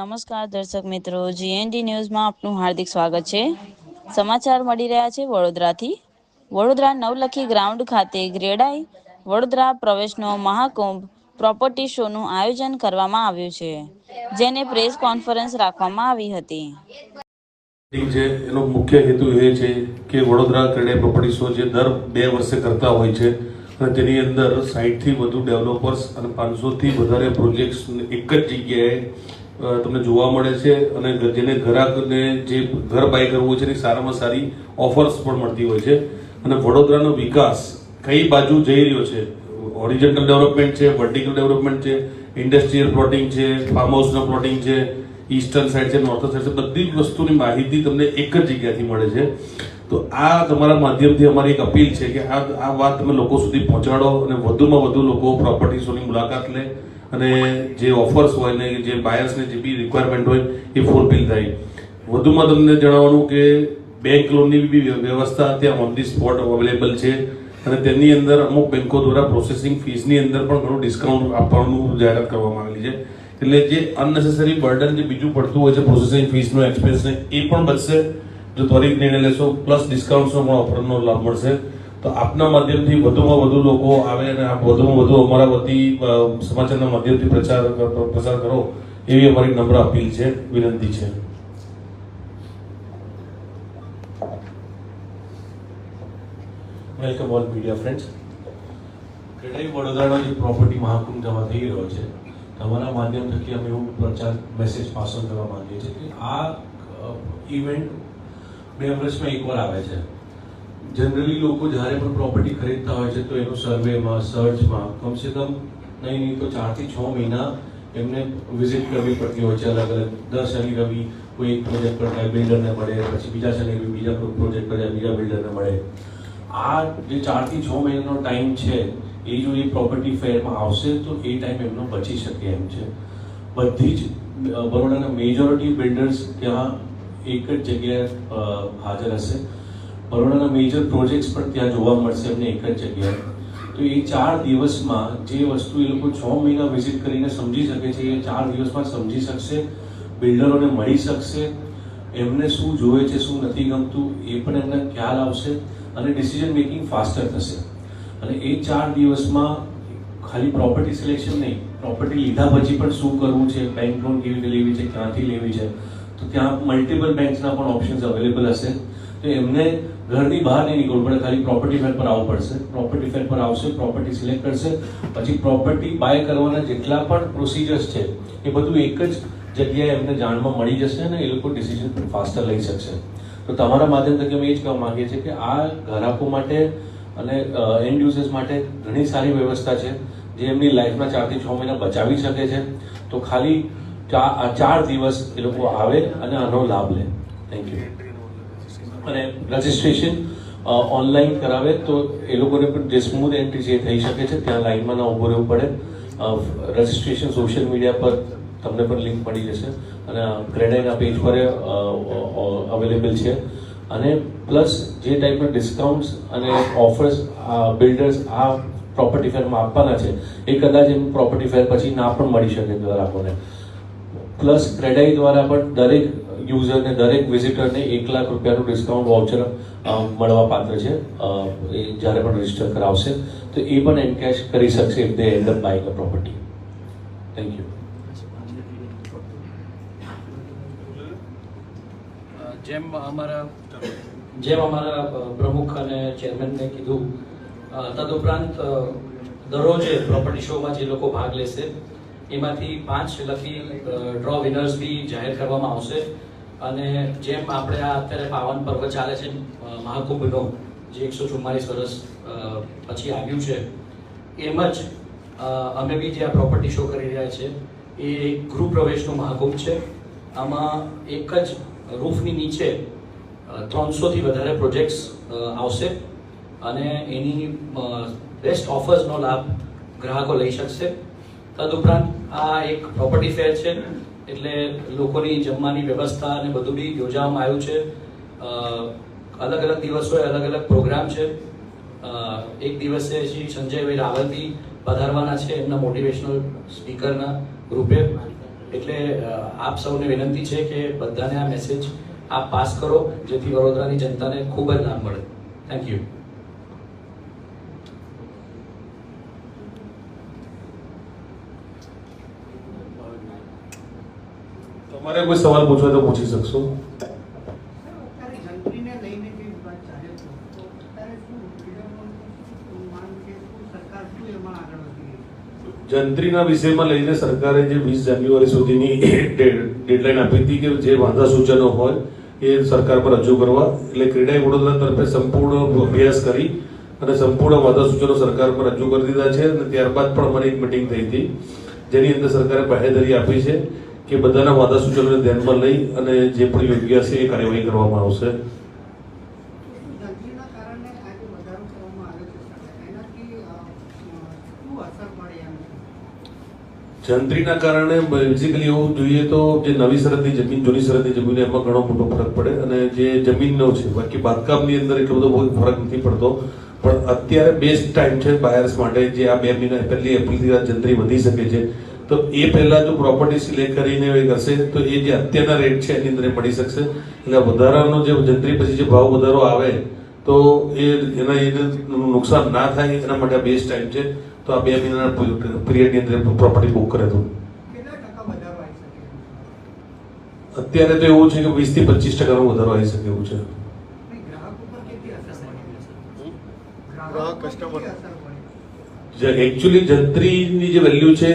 નમસ્કાર દર્શક મિત્રો જીએનડી ન્યૂઝમાં આપનું હાર્દિક સ્વાગત છે. સમાચાર મળી રહ્યા છે વડોદરાથી. વડોદરા નવલખી ગ્રાઉન્ડ ખાતે ગ્રેડાઈ વડોદરા પ્રવેશનો મહાકુંભ પ્રોપર્ટી શોનું આયોજન કરવામાં આવ્યું છે, જેને પ્રેસ કોન્ફરન્સ રાખવામાં આવી હતી. છે એનો મુખ્ય હેતુ એ છે કે વડોદરા ક્રેડાઈ પ્રોપર્ટી શો જે દર બે વર્ષે કરતા હોય છે, અને તેની અંદર સાઠથી વધુ ડેવલપર્સ અને પાંચસોથી વધારે પ્રોજેક્ટ્સ એક જ જગ્યાએ તમને જોવા મળે છે અને જેને ગ્રાહકને જે ઘર બાય કરવું છે એની સારામાં સારી ઓફર્સ પણ મળતી હોય છે. અને વડોદરાનો વિકાસ કઈ બાજુ જઈ રહ્યો છે? ઓરિજિનલ ડેવલપમેન્ટ છે વર્ટિકલ ડેવલપમેન્ટ છે ઇન્ડસ્ટ્રીયલ પ્લોટિંગ છે ફાર્મ હાઉસનો પ્લોટિંગ છે ઈસ્ટર્ન સાઈડ છે નોર્થન સાઈડ છે, બધી વસ્તુની માહિતી તમને એક જ જગ્યાથી મળે છે. તો આ તમારા માધ્યમથી અમારી એક અપીલ છે કે આ આ વાત તમે લોકો સુધી પહોંચાડો અને વધુમાં વધુ લોકો પ્રોપર્ટી શોની મુલાકાત લે અને જે ઓફર્સ હોય ને જે બાયર્સને જે બી રિક્વાયરમેન્ટ હોય એ ફૂલફિલ થાય. વધુમાં તમને જણાવવાનું કે બેંક લોનની બી વ્યવસ્થા ત્યાં ઓન ધી સ્પોટ અવેલેબલ છે અને તેની અંદર અમુક બેંકો દ્વારા પ્રોસેસિંગ ફીસની અંદર પણ ઘણું ડિસ્કાઉન્ટ આપવાનું જાહેરાત કરવામાં આવેલી છે. એટલે જે અનનેસેસરી બર્ડન જે બીજું પડતું હોય છે પ્રોસેસિંગ ફીસનું એક્સપેન્સને એ પણ બચશે. જો ત્વરિત નિર્ણય લેશો પ્લસ ડિસ્કાઉન્ટ્સનો પણ ઓફરનો લાભ મળશે. તો આપના માધ્યમથી વધુમાં વધુ લોકો આવે અને આપ વધુમાં વધુ અમારા વતી સમાચારના માધ્યમથી પ્રચાર પ્રસાર કરો, એવી અમારી નમ્ર અપીલ છે, વિનંતી છે. Welcome all media friends CREDAI વડોદરાનો જે પ્રોપર્ટી મહાકુંભ જમા થઈ રહ્યો છે તમારા માધ્યમ થકી અમે એવું પ્રચાર મેસેજ પાસ કરવા માંગીએ છીએ કે આ ઇવેન્ટ બે વર્ષમાં એકવાર આવે છે. જનરલી લોકો જ્યારે પણ પ્રોપર્ટી ખરીદતા હોય છે તો એનું સર્વેમાં સર્ચમાં કમસે કમ નહીં નહીં તો ચારથી છ મહિના એમને વિઝિટ કરવી પડતી હોય છે અલગ અલગ. દર શનિ, રવિ કોઈ એક પ્રોજેક્ટ પર જાય બિલ્ડરને મળે, પછી બીજા શનિ, રવિ બીજા પ્રોજેક્ટ પર જાય, બીજા બિલ્ડરને મળે. આ જે ચારથી છ મહિનાનો ટાઈમ છે, એ જો એ પ્રોપર્ટી ફેરમાં આવશે તો એ ટાઈમ એમનો બચી શકે એમ છે. બધી જ બરોડાના મેજોરિટી બિલ્ડર્સ ત્યાં એક જ જગ્યાએ હાજર હશે. બરોડાના મેજર પ્રોજેક્ટ્સ પણ ત્યાં જોવા મળશે એમને એક જ જગ્યાએ. તો એ ચાર દિવસમાં જે વસ્તુ એ લોકો છ મહિના વિઝિટ કરીને સમજી શકે છે, એ ચાર દિવસમાં સમજી શકશે બિલ્ડરોને મળી શકશે. એમને શું જોવે છે, શું નથી ગમતું, એ પણ એમને ખ્યાલ આવશે અને ડિસિઝન મેકિંગ ફાસ્ટર થશે. અને એ ચાર દિવસમાં ખાલી પ્રોપર્ટી સિલેક્શન નહીં પ્રોપર્ટી લીધા પછી પણ શું કરવું છે બેંક લોન કેવી રીતે લેવી છે, ક્યાંથી લેવી છે તો ત્યાં મલ્ટિપલ બેંક્સના પણ ઓપ્શન્સ અવેલેબલ હશે. તો એમને ઘરની બહાર નહીં નીકળવું પડે, ખાલી પ્રોપર્ટી ફેર પર આવવું પડશે. પ્રોપર્ટી ફેર પર આવશે પ્રોપર્ટી સિલેક્ટ કરશે. પછી પ્રોપર્ટી બાય કરવાના જેટલા પણ પ્રોસિજર્સ છે, એ બધું એક જ જગ્યાએ એમને જાણમાં મળી જશે અને એ લોકો ડિસિઝન ફાસ્ટર લઈ શકશે. તો તમારા માધ્યમ તરીકે અમે એ જ કહેવા માંગીએ છીએ કે આ ગ્રાહકો માટે અને એન્ડ યુઝર્સ માટે ઘણી સારી વ્યવસ્થા છે, જે એમની લાઈફના ચારથી છ મહિના બચાવી શકે છે. તો ખાલી ચાર દિવસ એ લોકો આવે અને આનો લાભ લે. થેન્ક યુ અને રજિસ્ટ્રેશન ઓનલાઈન કરાવે તો એ લોકોને પણ જે સ્મૂથ એન્ટ્રી જે થઈ શકે છે. ત્યાં લાઈનમાં ના ઊભું રહેવું પડે. રજિસ્ટ્રેશન સોશિયલ મીડિયા પર તમને પણ લિંક મળી જશે. અને ક્રેડાઈના પેજ પર અવેલેબલ છે. અને પ્લસ જે ટાઈપના ડિસ્કાઉન્ટ્સ અને ઓફર્સ બિલ્ડર્સ આ પ્રોપર્ટી ફેરમાં આપવાના છે, એ કદાચ એમ પ્રોપર્ટી ફેર પછી ના પણ મળી શકે ગ્રાહકોને પ્લસ ક્રેડાઈ દ્વારા પણ દરેક યુઝરને દરેક વિઝિટરને એક લાખ રૂપિયાનું ડિસ્કાઉન્ટ વાઉચર મળવા પાત્ર છે. એ જ્યારે પણ રજિસ્ટર કરાવશે તો એ પણ એન્કેશ કરી શકશે if they end up buying a property thank you જેમ અમારા જેમ અમારા પ્રમુખ અને ચેરમેનને કીધું તદ તદુપરાંત દરરોજ દરરોજે પ્રોપર્ટી શોમાં જે લોકો ભાગ લેશે એમાંથી પાંચ લકી ડ્રો વિનર્સ બી જાહેર કરવામાં આવશે. અને જેમ આપણે આ અત્યારે પાવન પર્વ ચાલે છે મહાકુંભનો, જે એકસો ચુમ્માલીસ વર્ષ પછી આવ્યું છે, એમ જ અમે બી જે આ પ્રોપર્ટી શો કરી રહ્યા છે, એ ગૃહ પ્રવેશનો મહાકુંભ છે. આમાં એક જ રૂફની નીચે ત્રણસોથી વધારે પ્રોજેક્ટ્સ આવશે. અને એની બેસ્ટ ઓફર્સનો લાભ ગ્રાહકો લઈ શકશે. તદુપરાંત આ એક પ્રોપર્ટી ફેર છે, એટલે લોકોની જમવાની વ્યવસ્થા અને બધું બી યોજવામાં આવ્યું છે. અલગ અલગ દિવસોએ અલગ અલગ પ્રોગ્રામ છે. એક દિવસે શ્રી સંજયભાઈ રાવલજી પધારવાના છે એમના મોટિવેશનલ સ્પીકરના રૂપે. એટલે આપ સૌને વિનંતી છે કે બધાને આ મેસેજ આપ પાસ કરો, જેથી વડોદરાની જનતાને ખૂબ જ લાભ મળે. થેન્ક યુ તમારે કોઈ સવાલ પૂછવો તો પૂછી શકશો. જંત્રીને વિષયમાં લઈને સરકારે જે વીસ જાન્યુઆરી સુધીની ડેડલાઇન આપી હતી કે જે વાંધા સૂચનો હોય એ સરકાર પર રજૂ કરવા, એટલે ક્રીડાઈ વડોદરા તરફે સંપૂર્ણ અભ્યાસ કરી અને સંપૂર્ણ વાંધા સૂચનો સરકાર પર રજૂ કરી દીધા છે અને ત્યારબાદ પણ અમારી એક મિટિંગ થઈ હતી. જેની અંદર સરકારે બાહેધરી આપી છે. કે બધાના વાદા સૂચનોને ધ્યાનમાં લઈ અને જે પણ યોગ્ય છે એ કાર્યવાહી કરવામાં આવશે. કારણે જંત્રીના કારણે બેઝિકલી એવું જોઈએ તો જે નવી સરહદની જમીન જૂની સરહદની જમીન એમાં ઘણો મોટો ફરક પડે અને જે જમીનનો છે બાકી બાંધકામની અંદર એટલો બધો બહુ ફરક નથી પડતો. પણ અત્યારે બેસ્ટ ટાઈમ છે બાયર્સ માટે જે આ બે મહિના પહેલી એપ્રિલથી આ જંત્રી વધી શકે છે. તો એ પહેલા જો પ્રોપર્ટી સિલેક્ટ કરીને એ કરશે તો એ જે અત્યારના રેટ છે એની અંદર મળી શકશે. એટલે વધારાનો જે જંત્રી પછી જે ભાવ વધારો આવે તો એ એના એને નુકસાન ના થાય એના માટે આ બેસ્ટ ટાઈમ છે. તો આ બે મહિનાના પિરિયડની અંદર પ્રોપર્ટી બુક કરે તો? અત્યારે તો એવું છે કે વીસથી પચીસ ટકાનો વધારો આવી શકે એવું છે. નહીં, ગ્રાહક ઉપર કેટલી અસર પડે? ગ્રાહક કસ્ટમર અસર પડે? જે એકચ્યુઅલી જંત્રીની જે વેલ્યુ છે